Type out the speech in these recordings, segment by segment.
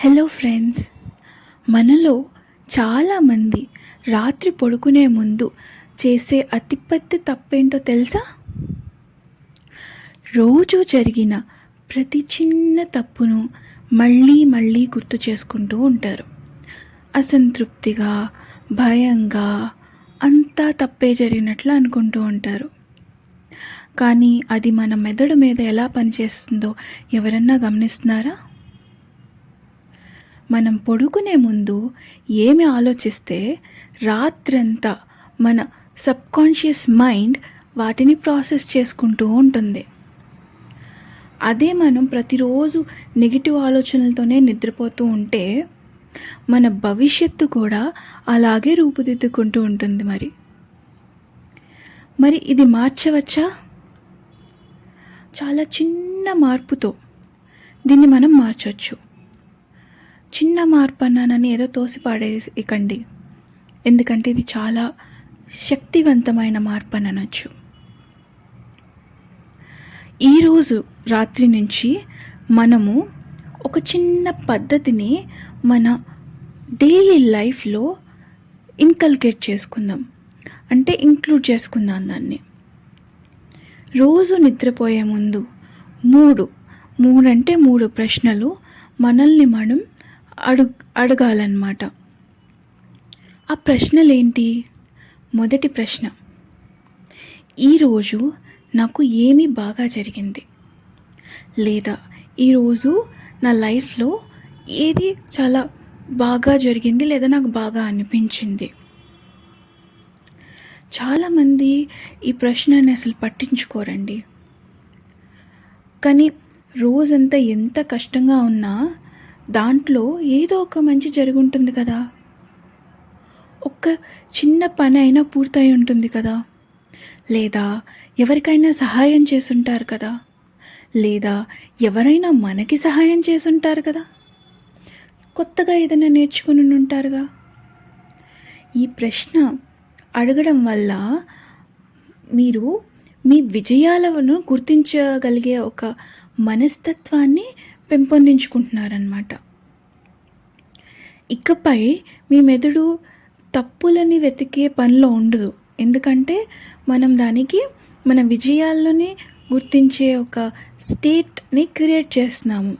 Hello friends మనలో చాలామంది రాత్రి పడుకునే ముందు చేసే అతి పెద్ద తప్పేంటో తెలుసా? రోజు జరిగిన ప్రతి చిన్న తప్పును మళ్ళీ మళ్ళీ గుర్తు చేసుకుంటూ ఉంటారు. అసంతృప్తిగా భయంగా అంతా తప్పే జరిగినట్లు అనుకుంటూ ఉంటారు. కానీ అది మన మెదడు మీద ఎలా పనిచేస్తుందో ఎవరన్నా గమనిస్తున్నారా? మనం పడుకునే ముందు ఏమి ఆలోచిస్తే రాత్రంతా మన సబ్కాన్షియస్ మైండ్ వాటిని ప్రాసెస్ చేసుకుంటూ ఉంటుంది. అదే మనం ప్రతిరోజు నెగిటివ్ ఆలోచనలతోనే నిద్రపోతూ ఉంటే మన భవిష్యత్తు కూడా అలాగే రూపుదిద్దుకుంటూ ఉంటుంది మరి. మరి ఇది మార్చవచ్చా? చాలా చిన్న మార్పుతో దీన్ని మనం మార్చవచ్చు చిన్న మార్పు అన్నానని ఏదో తోసిపాడేయకండి ఎందుకంటే ఇది చాలా శక్తివంతమైన మార్పు అని అనొచ్చు ఈరోజు రాత్రి నుంచి మనము ఒక చిన్న పద్ధతిని మన డైలీ లైఫ్లో ఇన్కల్కేట్ చేసుకుందాం. అంటే ఇంక్లూడ్ చేసుకుందాం దాన్ని. రోజు నిద్రపోయే ముందు మూడు మూడంటే మూడు ప్రశ్నలు మనల్ని మనం అడుగు అడగాలన్నమాట. ఆ ప్రశ్నలేంటి? మొదటి ప్రశ్న. ఈరోజు నాకు ఏమి బాగా జరిగింది. లేదా ఈరోజు నా లైఫ్లో ఏది చాలా బాగా జరిగింది లేదా నాకు బాగా అనిపించింది. చాలామంది ఈ ప్రశ్నని అసలు పట్టించుకోరండి. కానీ రోజంతా ఎంత కష్టంగా ఉన్నా దాంట్లో ఏదో ఒక మంచి జరుగుంటుంది కదా. ఒక్క చిన్న పని అయినా పూర్తయి ఉంటుంది కదా. లేదా ఎవరికైనా సహాయం చేసుంటారు కదా. లేదా ఎవరైనా మనకి సహాయం చేసుంటారు కదా. కొత్తగా ఏదైనా నేర్చుకుని ఉంటారుగా. ఈ ప్రశ్న అడగడం వల్ల మీరు మీ విజయాలను గుర్తించగలిగే ఒక మనస్తత్వాన్ని పెంపొందించుకుంటున్నారనమాట ఇకపై మీ మెదడు తప్పులని వెతికే పనిలో ఉండదు. ఎందుకంటే మనం దానికి మన విజయాలని గుర్తించే ఒక స్టేట్ని క్రియేట్ చేస్తున్నాము.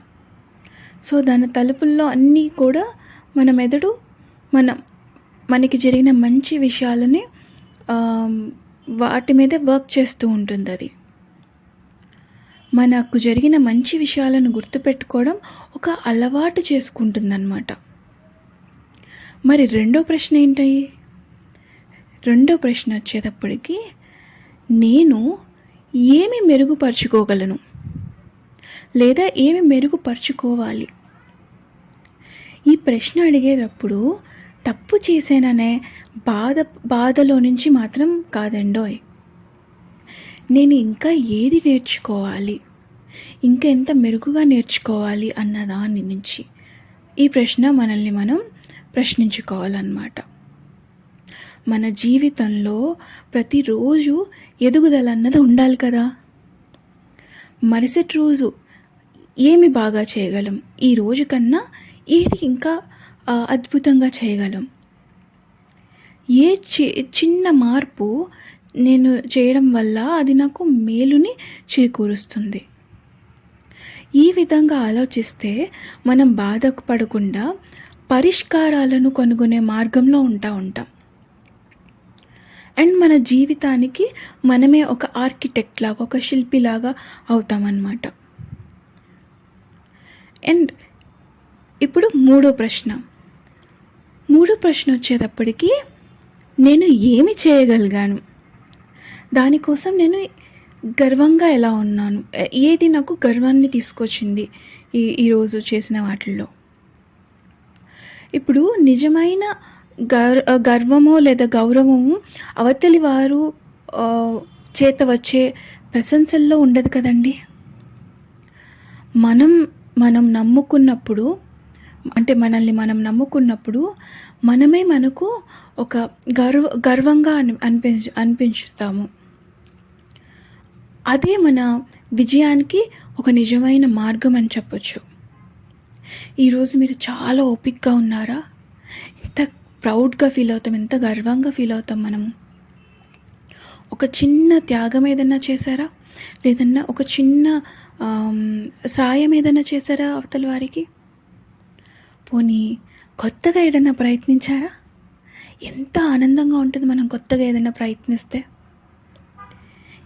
సో దాని తలుపుల్లో అన్నీ కూడా మన మెదడు మన మనకి జరిగిన మంచి విషయాలని వాటి మీద వర్క్ చేస్తూ ఉంటుంది అది. మనకు జరిగిన మంచి విషయాలను గుర్తుపెట్టుకోవడం ఒక అలవాటు చేసుకుంటుందన్నమాట. మరి రెండో ప్రశ్న ఏంటి? రెండో ప్రశ్న వచ్చేటప్పటికి నేను ఏమి మెరుగుపరుచుకోగలను? లేదా ఏమి మెరుగుపరుచుకోవాలి? ఈ ప్రశ్న అడిగేటప్పుడు తప్పు చేశాననే బాధ బాధలో నుంచి మాత్రం కాదండోయ్. నేను ఇంకా ఏది నేర్చుకోవాలి? ఇంకా ఎంత మెరుగుగా నేర్చుకోవాలి అన్న దాని నుంచి ఈ ప్రశ్న మనల్ని మనం ప్రశ్నించుకోవాలన్నమాట. మన జీవితంలో ప్రతిరోజు ఎదుగుదల అన్నది ఉండాలి కదా? మరుసటి రోజు ఏమి బాగా చేయగలం? ఈ రోజు కన్నా ఏది ఇంకా అద్భుతంగా చేయగలం? ఏ చిన్న మార్పు నేను చేయడం వల్ల అది నాకు మేలుని చేకూరుస్తుంది. ఈ విధంగా ఆలోచిస్తే మనం బాధపడకుండా పరిష్కారాలను కనుగొనే మార్గంలో ఉంటా ఉంటాం. అండ్ మన జీవితానికి మనమే ఒక ఆర్కిటెక్ట్ లాగా ఒక శిల్పిలాగా అవుతామన్నమాట అండ్ ఇప్పుడు మూడో ప్రశ్న. మూడో ప్రశ్న వచ్చేటప్పటికి నేను ఏమి చేయగలిగాను? దానికోసం నేను గర్వంగా ఎలా ఉన్నాను? ఏది నాకు గర్వాన్ని తీసుకొచ్చింది ఈ ఈరోజు చేసిన వాటిల్లో? ఇప్పుడు నిజమైన గర్ గర్వమో లేదా గౌరవము అవతలి వారు చేత వచ్చే ప్రశంసల్లో ఉండదు కదండి. మనం మనం నమ్ముకున్నప్పుడు అంటే మనల్ని మనం నమ్ముకున్నప్పుడు మనమే మనకు ఒక గర్వ గర్వంగా అని అనిపించ అనిపించుస్తాము అదే మన విజయానికి ఒక నిజమైన మార్గం అని చెప్పొచ్చు. ఈరోజు మీరు చాలా ఓపిక్గా ఉన్నారా? ఎంత ప్రౌడ్గా ఫీల్ అవుతాం ఎంత గర్వంగా ఫీల్ అవుతాం మనము ఒక చిన్న త్యాగం ఏదన్నా చేశారా? లేదన్నా ఒక చిన్న సాయం ఏదైనా చేశారా అవతల వారికి? పోనీ కొత్తగా ఏదైనా ప్రయత్నించారా? ఎంత ఆనందంగా ఉంటుంది మనం కొత్తగా ఏదైనా ప్రయత్నిస్తే.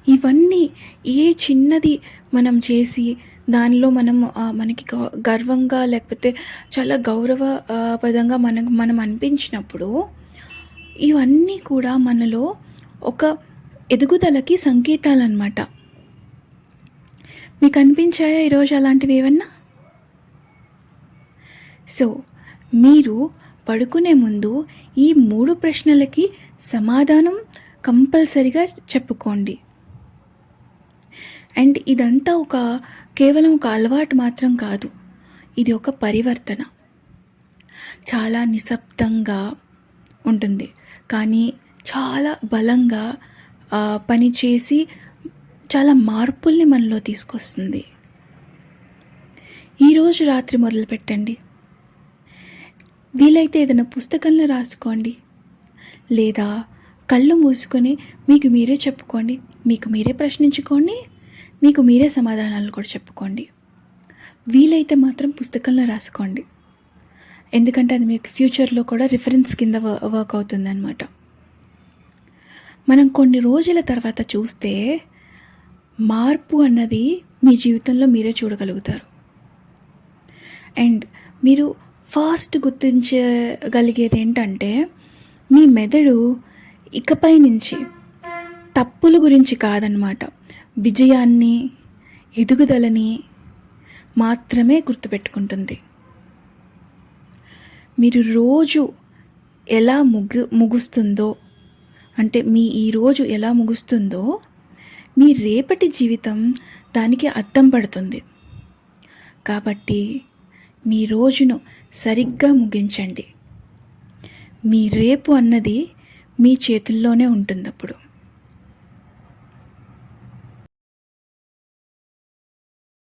ఇవన్నీ ఏ చిన్నది మనం చేసి దానిలో మనం మనకి గర్వంగా లేకపోతే చాలా గౌరవ పదంగా మనకు మనం అనిపించినప్పుడు ఇవన్నీ కూడా మనలో ఒక ఎదుగుదలకి సంకేతాలు అన్నమాట మీకు అనిపించాయా ఈరోజు అలాంటివి ఏమన్నా సో మీరు పడుకునే ముందు ఈ మూడు ప్రశ్నలకి సమాధానం కంపల్సరిగా చెప్పుకోండి. అండ్ ఇదంతా ఒక కేవలం ఒక అలవాటు మాత్రం కాదు. ఇది ఒక పరివర్తన. చాలా నిశ్శబ్దంగా ఉంటుంది. కానీ చాలా బలంగా పనిచేసి చాలా మార్పుల్ని మనలో తీసుకొస్తుంది. ఈరోజు రాత్రి మొదలు పెట్టండి వీలైతే ఏదైనా పుస్తకంలో రాసుకోండి. లేదా కళ్ళు మూసుకొని మీకు మీరే చెప్పుకోండి. మీకు మీరే ప్రశ్నించుకోండి. మీకు మీరే సమాధానాలు కూడా చెప్పుకోండి. వీలైతే మాత్రం పుస్తకంలో రాసుకోండి. ఎందుకంటే అది మీకు ఫ్యూచర్లో కూడా రిఫరెన్స్ కింద వర్క్ అవుతుంది అనమాట మనం కొన్ని రోజుల తర్వాత చూస్తే మార్పు అన్నది మీ జీవితంలో మీరే చూడగలుగుతారు. అండ్ మీరు ఫాస్ట్ గుర్తించగలిగేది ఏంటంటే మీ మెదడు ఇకపై నుంచి తప్పుల గురించి కాదనమాట విజయాన్ని ఎదుగుదలని మాత్రమే గుర్తుపెట్టుకుంటుంది. మీరు రోజు ఎలా ముగు ముగుస్తుందో అంటే మీ ఈ రోజు ఎలా ముగుస్తుందో మీ రేపటి జీవితం దానికి అర్థం పడుతుంది. కాబట్టి మీ రోజును సరిగ్గా ముగించండి. మీ రేపు అన్నది మీ చేతుల్లోనే ఉంటుంది అప్పుడు